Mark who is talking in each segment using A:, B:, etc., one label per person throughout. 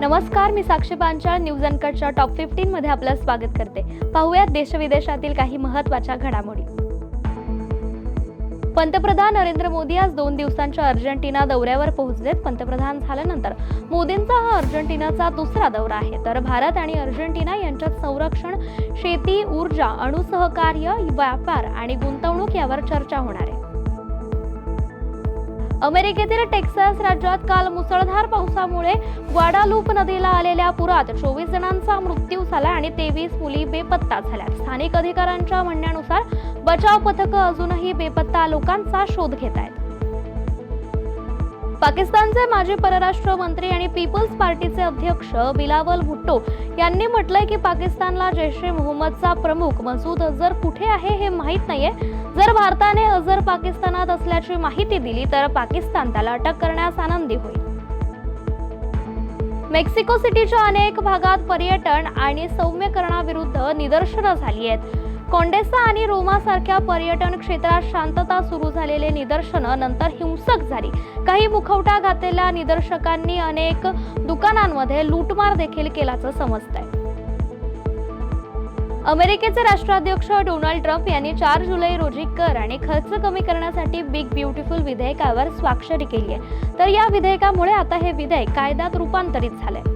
A: नमस्कार मी साक्षी पांचाळ न्यूज अनकटच्या टॉप फिफ्टीन मध्ये आपलं स्वागत करते. पाहूयात देशविदेशातील काही महत्त्वाच्या घडामोडी. पंतप्रधान नरेंद्र मोदी आज दोन दिवसांच्या अर्जेंटिना दौऱ्यावर पोहोचलेत. पंतप्रधान झाल्यानंतर मोदींचा हा अर्जेंटिनाचा दुसरा दौरा आहे. तर भारत आणि अर्जेंटिना यांच्यात संरक्षण शेती ऊर्जा अणुसहकार्य व्यापार आणि गुंतवणूक यावर चर्चा होणार आहे. अमेरिकेतील टेक्सास राज्यात काल मुसळधार पावसामुळे ग्वाडालूप नदीला आलेल्या पुरात चोवीस जणांचा मृत्यू झाला आणि तेवीस मुली बेपत्ता झाल्या स्थानिक अधिकाऱ्यांच्या म्हणण्यानुसार बचाव पथकं अजूनही बेपत्ता लोकांचा शोध घेत आहेत. पाकिस्तानचे माजी परराष्ट्र मंत्री आणि पीपल्स पार्टीचे अध्यक्ष बिलावल भुट्टो यांनी म्हटलंय की पाकिस्तानला जैश ए मोहम्मदचा प्रमुख मसूद अझर कुठे आहे हे माहीत नाहीये. जर भारताने अझर पाकिस्तानात असल्याची माहिती दिली तर पाकिस्तान त्याला अटक करण्यास आनंदी होईल. मेक्सिको सिटीच्या अनेक भागात पर्यटन आणि सौम्यकरणाविरुद्ध निदर्शनं झाली आहेत. कोंडेसा आणि रोमासारख्या पर्यटन क्षेत्रात शांतता सुरू झालेले निदर्शनं नंतर हिंसक झाली. काही मुखवटा घातलेल्या निदर्शकांनी अनेक दुकानांमध्ये लूटमार देखील केल्याचं समजतंय. अमेरिकेचे राष्ट्राध्यक्ष डोनाल्ड ट्रम्प यांनी चार जुलै रोजी कर आणि खर्च कमी करण्यासाठी बिग ब्युटिफुल विधेयकावर स्वाक्षरी केली आहे तर या विधेयकामुळे आता हे विधेयक कायद्यात रूपांतरित झालंय.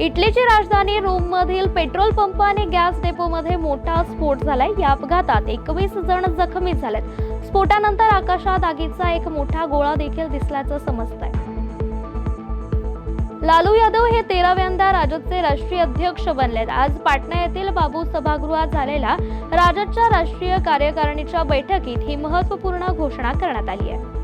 A: इटलीची राजधानी रोम मधील पेट्रोल पंप आणि गॅस डेपोमध्ये मोठा स्फोट झालाय. या अपघातात एकवीस जण जखमी झालेत. स्फोटानंतर आकाशात आगीचा एक मोठा गोळा देखील दिसल्याचं समजतंय. लालू यादव हे तेराव्यांदा राजदचे राष्ट्रीय अध्यक्ष बनलेत. आज पाटणा येथील बाबू सभागृहात झालेल्या राजदच्या राष्ट्रीय कार्यकारिणीच्या बैठकीत ही महत्त्वपूर्ण घोषणा करण्यात आली आहे.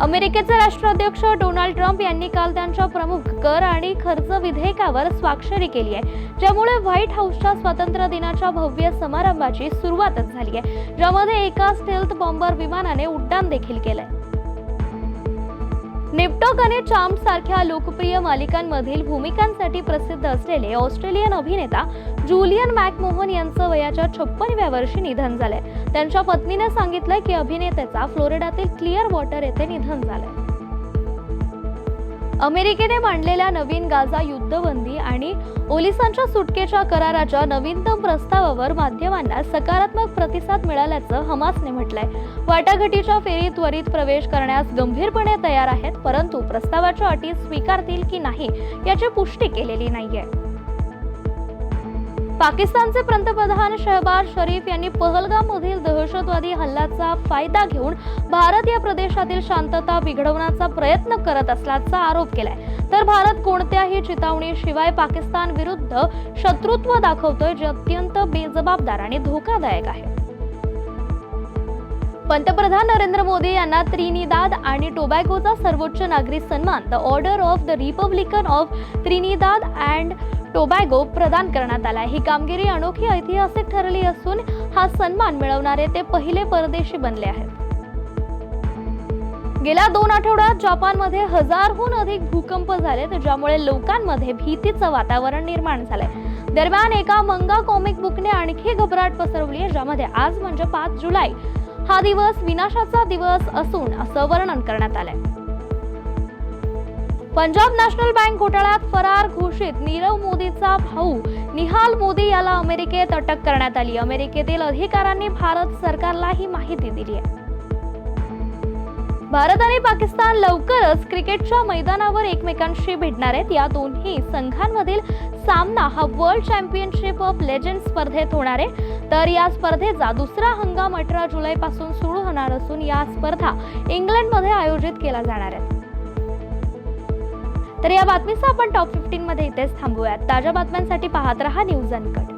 A: अमेरिकेचे राष्ट्राध्यक्ष डोनाल्ड ट्रम्प यांनी काल त्यांच्या प्रमुख कर आणि खर्च विधेयकावर स्वाक्षरी केली आहे ज्यामुळे व्हाईट हाऊसच्या स्वातंत्र्य दिनाच्या भव्य समारंभाची सुरुवातच झाली आहे ज्यामध्ये एका स्टेल्थ बॉम्बर विमानाने उड्डाण देखील केलंय. निपटॉक आणि चार्म सारख्या लोकप्रिय मालिकांमधील भूमिकांसाठी प्रसिद्ध असलेले ऑस्ट्रेलियन अभिनेता जुलियन मॅकमोहन यांचं वयाच्या छप्पनव्या वर्षी निधन झालंय. त्यांच्या पत्नीने सांगितलंय की अभिनेत्याचा फ्लोरिडातील क्लिअर वॉटर येथे निधन झालंय. अमेरिकेने मांडलेल्या नवीन गाझा युद्धबंदी आणि ओलिसांच्या सुटकेच्या कराराच्या नवीनतम प्रस्तावावर माध्यमांना सकारात्मक प्रतिसाद मिळाल्याचं हमासने म्हटलंय. वाटाघाटीच्या फेरीत त्वरित प्रवेश करण्यास गंभीरपणे तयार आहेत परंतु प्रस्तावाच्या अटी स्वीकारतील की नाही याची पुष्टी केलेली नाहीये. पाकिस्तानचे पंतप्रधान शहबाज शरीफ यांनी पहलगाम मधील दहशतवादी हल्ल्याचा फायदा घेऊन भारत या प्रदेशातील शांतता बिघडवण्याचा प्रयत्न करत असल्याचा आरोप केलाय. तर भारत कोणत्याही चितावणीशिवाय पाकिस्तान विरुद्ध शत्रुत्व दाखवतोय जे अत्यंत बेजबाबदार आणि धोकादायक आहे. पंतप्रधान नरेंद्र मोदी यांना त्रिनिदाद आणि टोबॅगोचा सर्वोच्च नागरी सन्मान the order of the republican of Trinidad and Tobago प्रदान करण्यात आला ही कामगिरी अनोखी ऐतिहासिक ठरली असून हा सन्मान मिळवणारे ते पहिले परदेशी बनले आहेत. गेल्या दोन आठवड्यात जपानमध्ये हजारहून अधिक भूकंप झालेत ज्यामुळे लोकांमध्ये भीतीचं वातावरण निर्माण झालंय. दरम्यान एका मंगा कॉमिक बुकने आणखी घबराट पसरवली आहे ज्यामध्ये आज म्हणजे पाच जुलै हा दिवस विनाशाचा दिवस असून असं वर्णन करण्यात आलंय. पंजाब नॅशनल बँक घोटाळ्यात फरार घोषित नीरव मोदीचा भाऊ. निहाल मोदी याला अमेरिकेत अटक करण्यात आली. अमेरिकेतील अधिकाऱ्यांनी भारत सरकारला ही माहिती दिली आहे. भारत आणि पाकिस्तान लवकरच क्रिकेटच्या मैदानावर एकमेकांशी भेटणार आहेत. या दोन्ही संघांमधील सामना हा वर्ल्ड चॅम्पियनशिप ऑफ लेजंड स्पर्धेत होणार आहे. तर या स्पर्धेचा दुसरा हंगाम अठरा जुलै पासून सुरू होणार असून या स्पर्धा इंग्लंडमध्ये आयोजित केल्या जाणार आहेत. तर या बातमीचा आपण टॉप फिफ्टीन मध्ये इथेच थांबूयात. ताज्या बातम्यांसाठी पाहत रहा न्यूज अनकट.